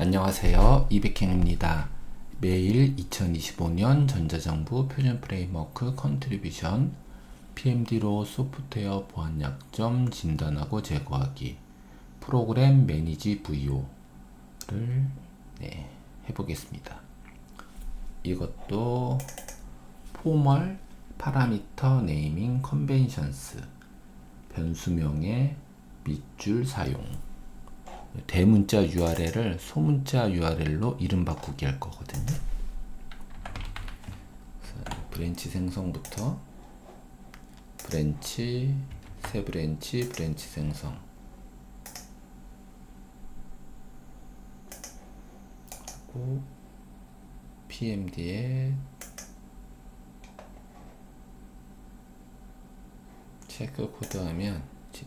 안녕하세요. 이백행입니다. 매일 2025년 전자정부 표준 프레임워크 컨트리뷰션 PMD로 소프트웨어 보안 약점 진단하고 제거하기 프로그램 매니지 VO를 네, 해보겠습니다. 이것도 포멀 파라미터 네이밍 컨벤션스 변수명의 밑줄 사용 대문자 URL을 소문자 URL로 이름 바꾸기 할 거거든요. 브랜치 생성부터 브랜치 새 브랜치 브랜치 생성 하고 PMD에 체크 코드 하면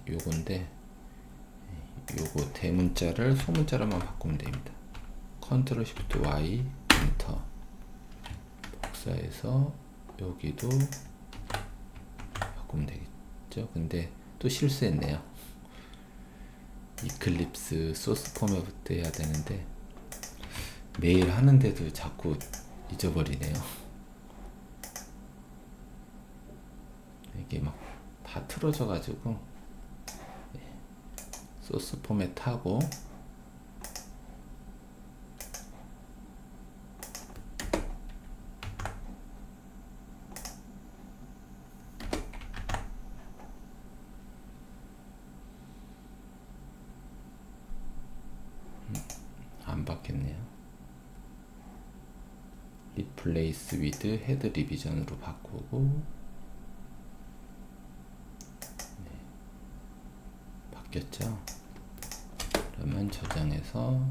요건데 요거 대문자를 소문자로만 바꾸면 됩니다. 컨트롤 시프트 Y 엔터 복사해서 여기도 바꾸면 되겠죠. 근데 또 실수했네요. 이클립스 소스 포맷부터 해야 되는데 매일 하는데도 자꾸 잊어버리네요. 이게 막 다 틀어져 가지고 소스 포맷 하고 음, 안 받겠네요. 리플레이스 위드 헤드 리비전으로 바꾸고 네. 바뀌었죠? 그러면 저장해서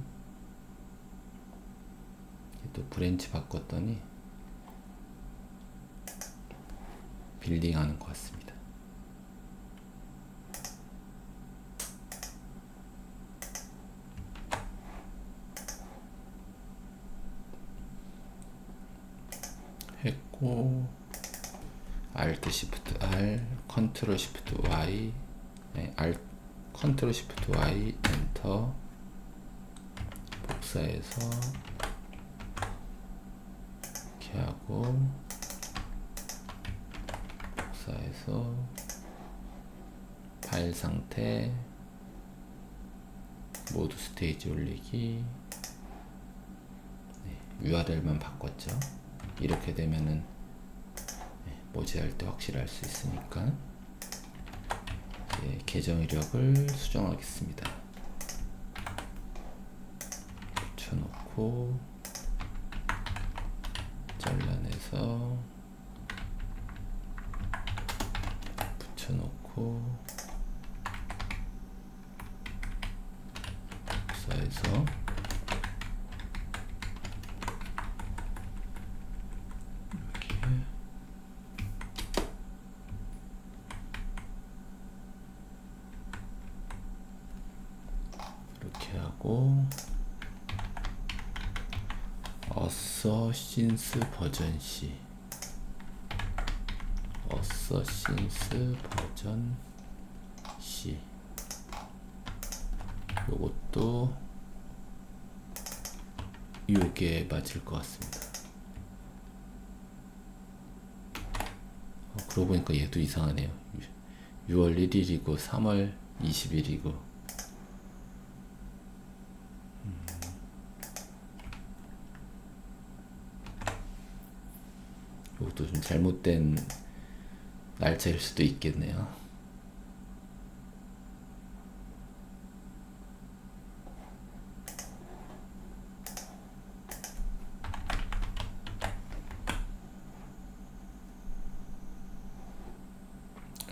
또 브랜치 바꿨더니 빌딩 하는 것 같습니다. 했고 Alt Shift R Ctrl Shift Y 네, Alt 컨트롤 시프트 Y 엔터. 복사해서 이렇게 하고 복사해서 파일 상태 모드 스테이지 올리기. 네, URL만 바꿨죠. 이렇게 되면은 네, 모지할 때 확실할 수 있으니까 계정 이력을 수정하겠습니다. 붙여놓고 잘라내서 붙여놓고 복사해서 이렇게 하고 어서신스 버전 C 어서신스 버전 C 요것도 요게 맞을 것 같습니다. 어, 그러고 보니까 얘도 이상하네요. 6월 1일이고 3월 20일이고 이것도 좀 잘못된 날짜일 수도 있겠네요.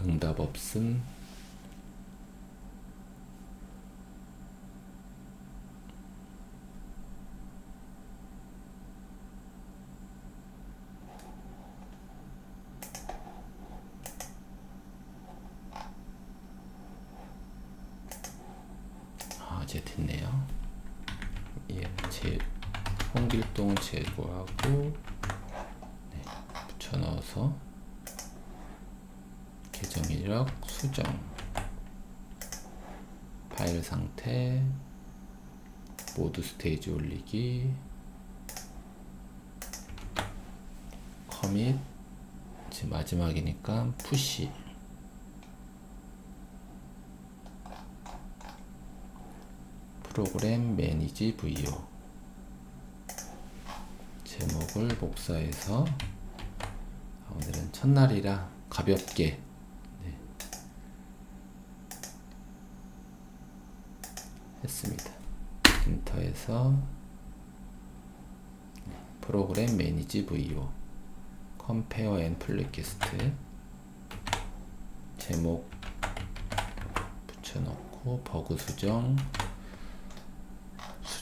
응답 없음. 이 제 됐네요. 예, 제 홍길동 제거하고 네, 붙여 넣어서 계정 이력 수정 파일 상태 모드 스테이지 올리기 커밋 마지막이니까 푸시 프로그램 매니지 VO 제목을 복사해서 아, 오늘은 첫날이라 가볍게. 네. 했습니다. 인터에서 네, 프로그램 매니지 VO 컴페어 앤 플리캐스트. 제목 붙여놓고 버그 수정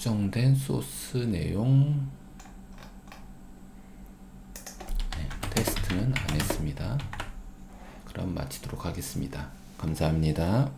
수정된 소스 내용 네, 테스트는 안 했습니다. 그럼 마치도록 하겠습니다. 감사합니다.